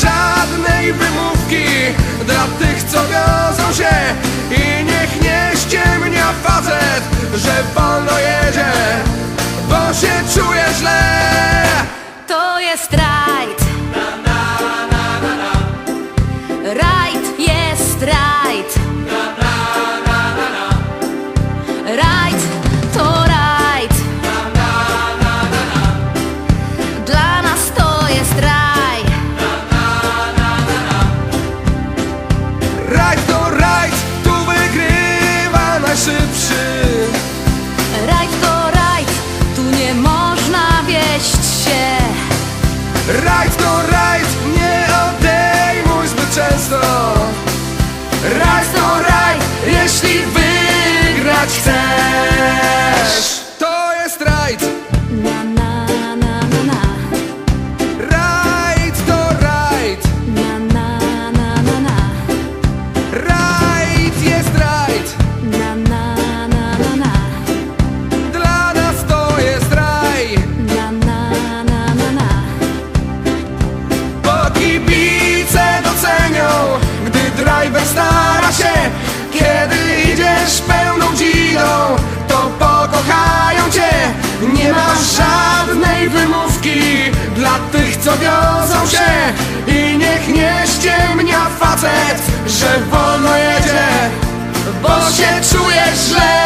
Żadnej wymowy zobowiązał się I niech nie ściemnia facet, że wolno jedzie Bo się czuje źle.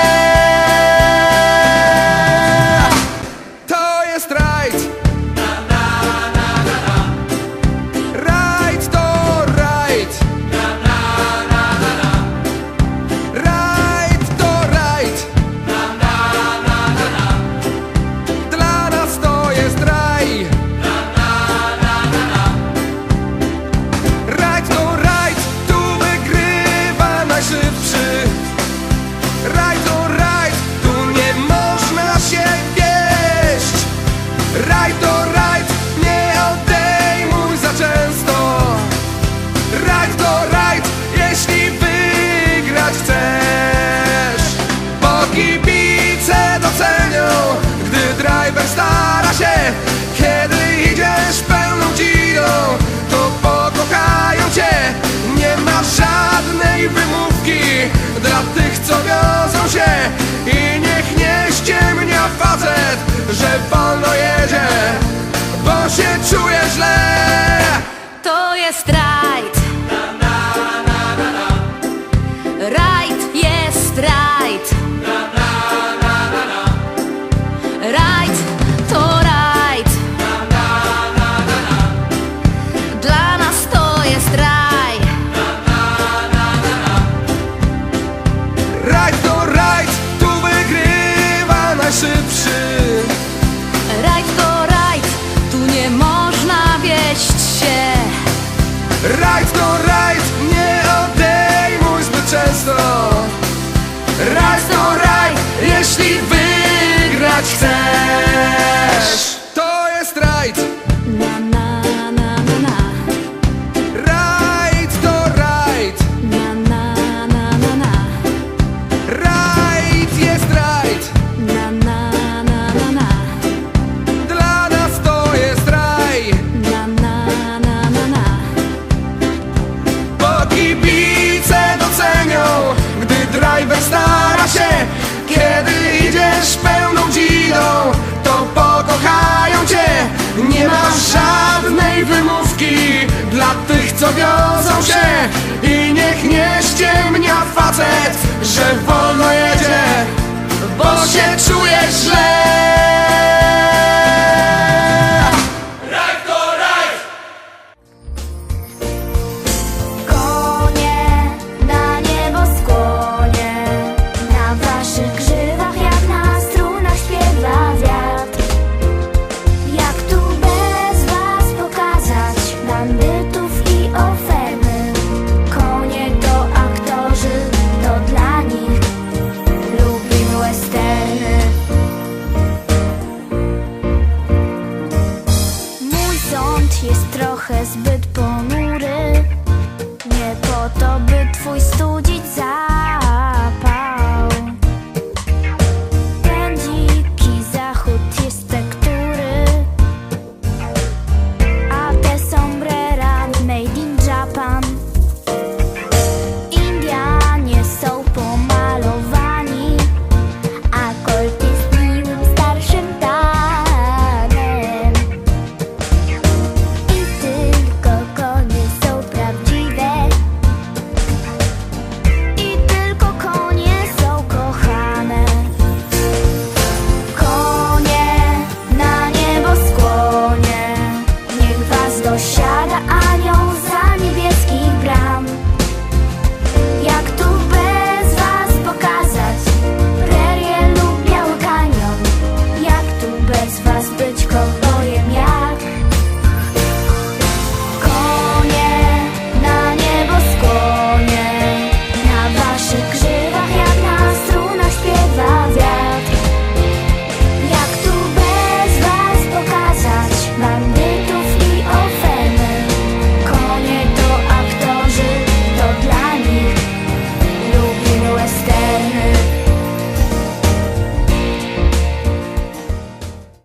Rajd to no rajd, nie odejmuj zbyt często. Rajd to no rajd, jeśli wygrać chcesz. To jest rajd co wiozą się I niech nie ściemnia facet, że wolno jedzie Bo się czuje